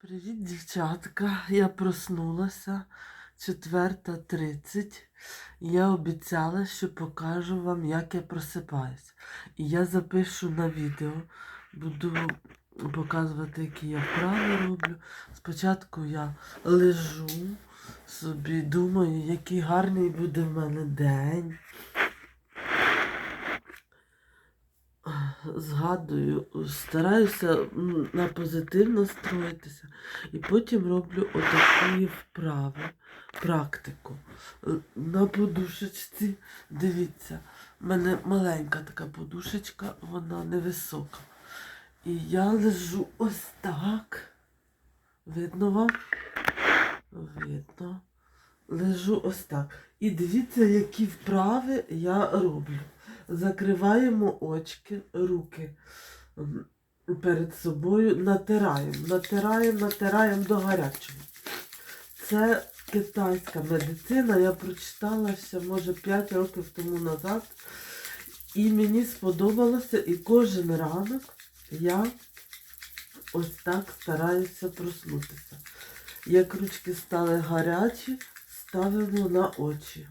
Привіт, дівчатка. Я проснулася 4.30. Я обіцяла, що покажу вам, як я просипаюсь. І я запишу на відео. Буду показувати, які я вправи роблю. Спочатку я лежу собі, думаю, який гарний буде в мене день. Згадую, стараюся на позитив настроїтися. І потім роблю отакі вправи, практику. Е, На подушечці, дивіться, в мене маленька така подушечка, вона невисока. І я лежу ось так. Видно вам? Видно. Лежу ось так. І дивіться, які вправи я роблю. Закриваємо очки, руки перед собою, натираємо, натираємо, натираємо до гарячого. Це китайська медицина, я прочитала ще, може, 5 років тому назад. І мені сподобалося, і кожен ранок я ось так стараюся проснутися. Як ручки стали гарячі, ставимо на очі.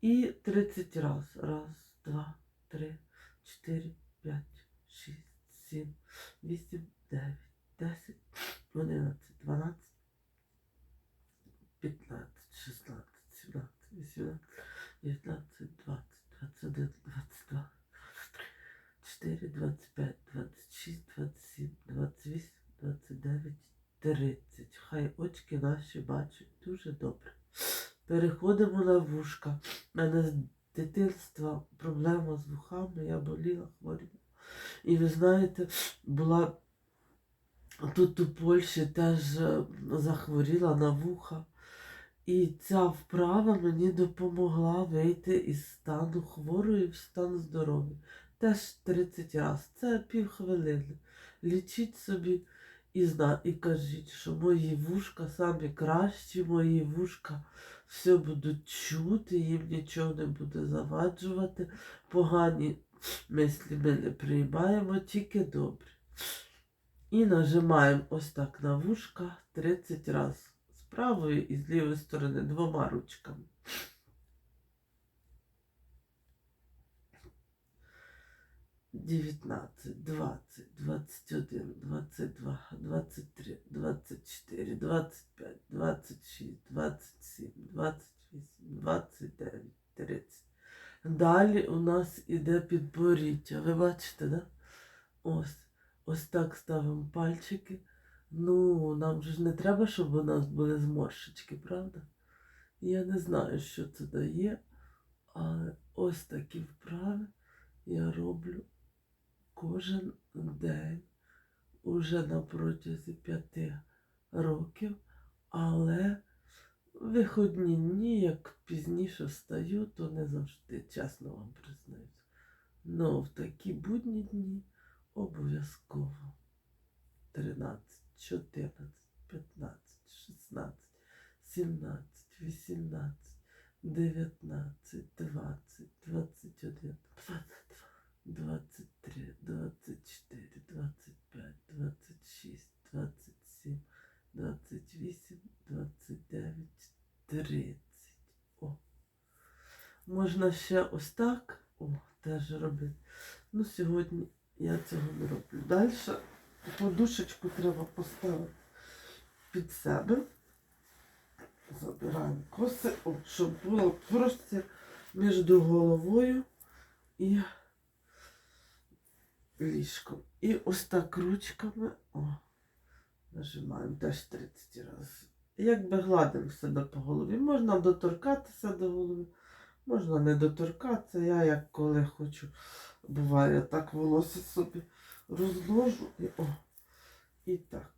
І 30 раз. Раз, два, три, чотири, п'ять, шість, сім, вісім, дев'ять, десять, одинадцять, дванадцять, п'ятнадцять, шістнадцять, сімнадцять, вісімнадцять, дев'ятнадцять, двадцять, двадцять один, двадцять два, чотири, двадцять п'ять, двадцять шість, двадцять сім, двадцять вісім, двадцять дев'ять, тридцять. Хай очки наші бачать дуже добре. Переходимо на вушка. Мене дитинства проблема з вухами, я боліла, хворіла. І ви знаєте, була тут у Польщі теж е, захворіла на вуха. І ця вправа мені допомогла вийти із стану хворої в стан здоров'я. Теж 30 разів. Це півхвилини. Лічіть собі і зна, і кажіть, що мої вушка самі кращі, мої вушка все будуть чути, їм нічого не буде заваджувати. Погані мислі ми не приймаємо, тільки добрі. І нажимаємо ось так на вушка 30 разів. З правої і з лівої сторони двома ручками. 19, 20, 21, 22, 23, 24, 25, 26, 27, 28, 29, 30. Далі у нас іде підборіддя. Ви бачите, да? Ось ось так ставимо пальчики. Ну, нам же ж не треба, щоб у нас були зморшечки, правда? Я не знаю, що це дає, але ось такі вправи я роблю кожен день уже на протязі п'яти років, але виходні дні, як пізніше встаю, то не завжди, чесно вам признаюся. Ну, в такі будні дні обов'язково 13, 14, 15, 16, 17, 18, 19, 20, 21, 22, 23, 24, 25, 26, 27, 28, 29, 30. О. Можна ще ось так. О, теж робити. Ну, сьогодні я цього не роблю. Далі подушечку треба поставити під себе. Забираємо коси, щоб було простір між головою і ліжком. І ось так ручками о, нажимаємо теж 30 разів. Якби гладимо себе по голові. Можна доторкатися до голови, можна не доторкатися. Я як коли хочу, буває так волосся собі розложу і о. І так.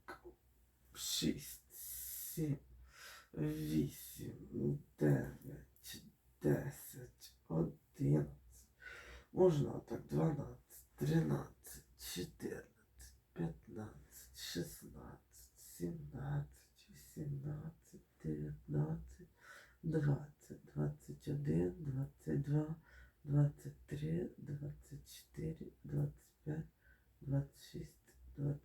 6, 7, 8, 9, 10, 11. Можна так 12, 13, 14, 15, 16, 17, 18, 19, 20, 21, 22, 23, 24, 25, 26, 27, 28,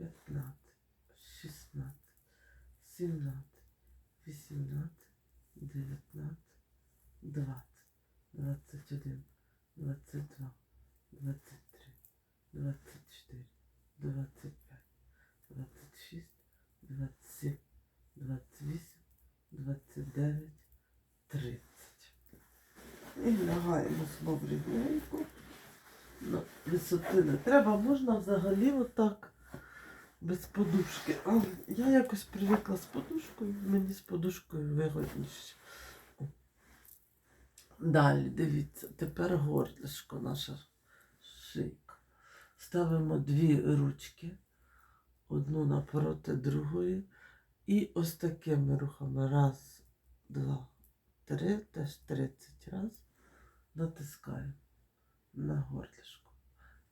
15, 16, 17, 18, 19, 20, 21, 22, 23, 24, 25, 26, 27, 28, 29, 30. І лягаємо знову рівненько. Висоти не треба, можна взагалі отак без подушки. Але я якось привикла з подушкою, мені з подушкою вигодніше. Далі, дивіться, тепер горлишко, наша шийка. Ставимо дві ручки, одну напроти другої. І ось такими рухами. Раз, два, три, теж 30 раз натискаємо на горлишко.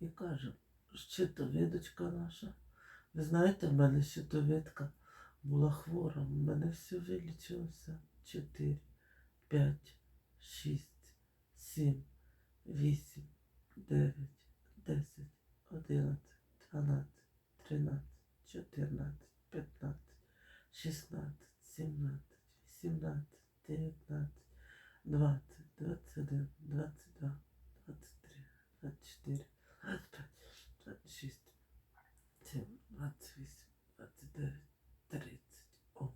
І кажемо, щитовидочка наша. Знаєте, в мене щитовидка була хвора. У мене все вилічилося. 4, 5, 6, 7, 8, 9, 10, 11, 12, 13, 14, 15, 16, 17, 18, 19, 20, 21, 22, 23, 24, 25, 26, 7, 28, 29, 30. О.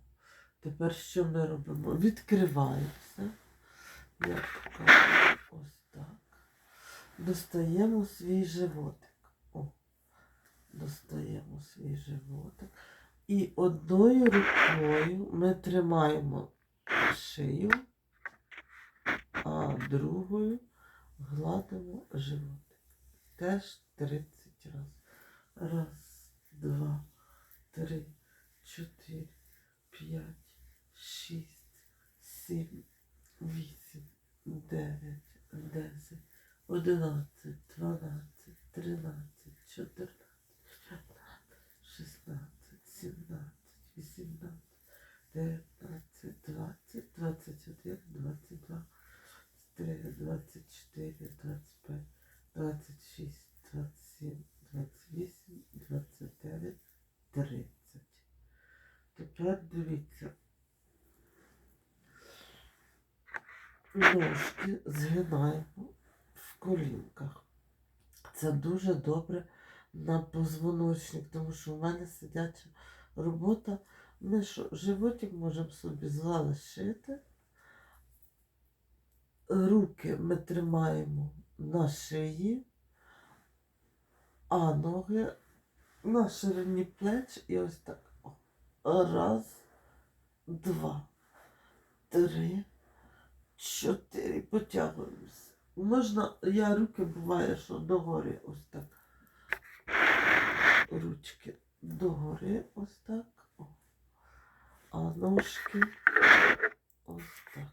Тепер що ми робимо? Відкриваємося. Я покажу ось так. Достаємо свій животик. О. Достаємо свій животик. І одною рукою ми тримаємо шию, а другою гладимо животик. Теж 30 разів. Раз, два, три, чотири, п'ять, шість, сім, вісім, дев'ять, десять, одинадцять, дванадцять, тринадцять, чотирнадцять, п'ятнадцять, шістнадцять, сімнадцять, вісімнадцять, дев'ятнадцять, двадцять, двадцять один, двадцять два, двадцять чотири, двадцять п'ять, двадцять шість, двадцять сім, двадцять вісім, двадцять дев'ять, тридцять. Тепер дивіться. Ножки згинаємо в колінках. Це дуже добре на позвоночник, тому що в мене сидяча робота. Ми що, животик можемо собі залишити. Руки ми тримаємо на шиї, а ноги на ширині плеч і ось так. Раз, два, три, чотири. Потягуємося. Можна, я руки буває, що догори ось так. Ручки догори ось так. О. А ножки ось так.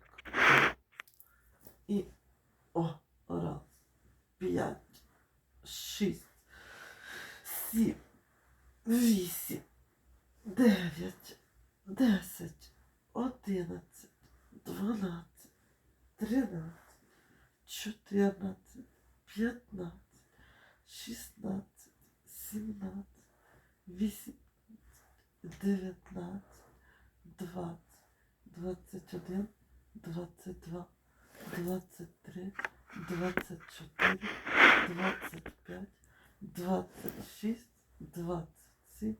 17, 18, 19, 20, 21, 22, 23, 24, 25, 26, 27,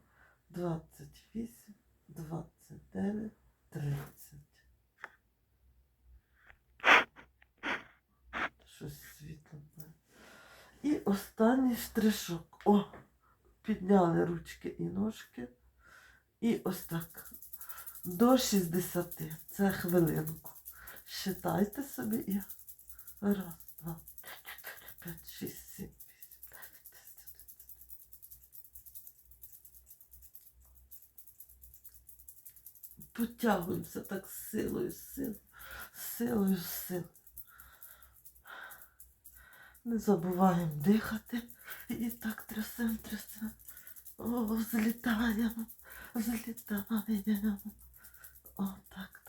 28, 29, 30. Щось світло. І останній штришок. О! Підняли ручки і ножки. І ось так. До 60. Це хвилинку. Считайте собі і раз, два, чотири, п'ять, шість, сім, вісім, дев'ять, десять. Потягуємося так силою, з силою, з силою, силою. Не забуваємо дихати. І так трясем, трясем. О, злітаємо, злітаємо. О, так,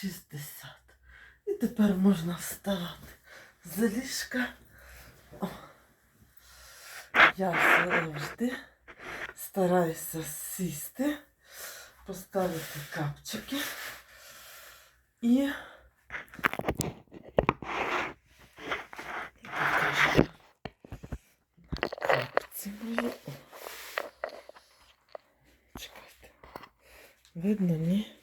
60. І тепер можна вставати з ліжка. О. Я завжди стараюся сісти, поставити капчики і. капці. Чекайте. Видно, ні?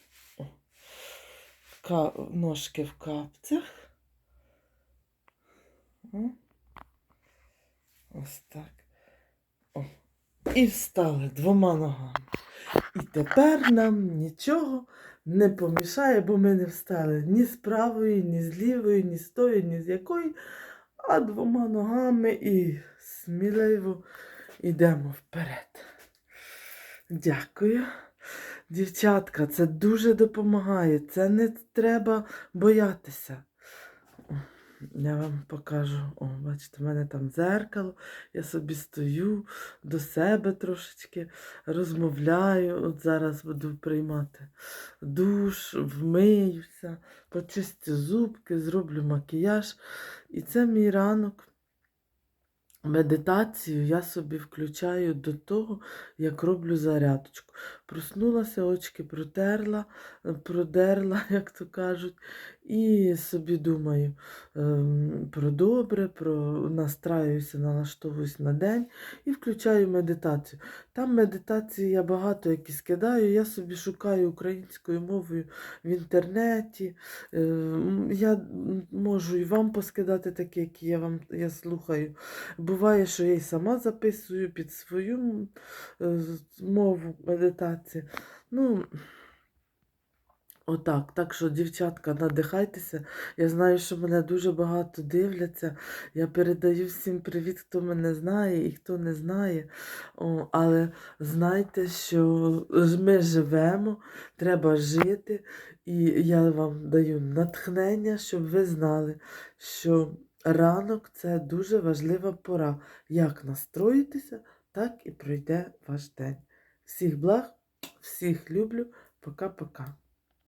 Ка... Ножки в капцях. Ось так. О. І встали двома ногами. І тепер нам нічого не помішає, бо ми не встали ні з правої, ні з лівої, ні з тої, ні з якої, а двома ногами і сміливо йдемо вперед. Дякую. Дівчатка, це дуже допомагає. Це не треба боятися. Я вам покажу. О, бачите, в мене там дзеркало. Я собі стою до себе трошечки, розмовляю. От зараз буду приймати душ, вмиюся, почистю зубки, зроблю макіяж. І це мій ранок. Медитацію я собі включаю до того, як роблю зарядочку. Проснулася, очки протерла, е, продерла, як то кажуть, і собі думаю ем, про добре, про настраюся, налаштовуюсь на день і включаю медитацію. Там медитації я багато які скидаю, я собі шукаю українською мовою в інтернеті. Е, Я можу і вам поскидати такі, які я вам я слухаю. Буває, що я й сама записую під свою е, мову медитації. Ну, отак. Так що, дівчатка, надихайтеся. Я знаю, що мене дуже багато дивляться. Я передаю всім привіт, хто мене знає і хто не знає. О, але знайте, що ми живемо, треба жити. І я вам даю натхнення, щоб ви знали, що ранок це дуже важлива пора. Як настроїтеся, так і пройде ваш день. Всіх благ, всіх люблю. Пока-пока.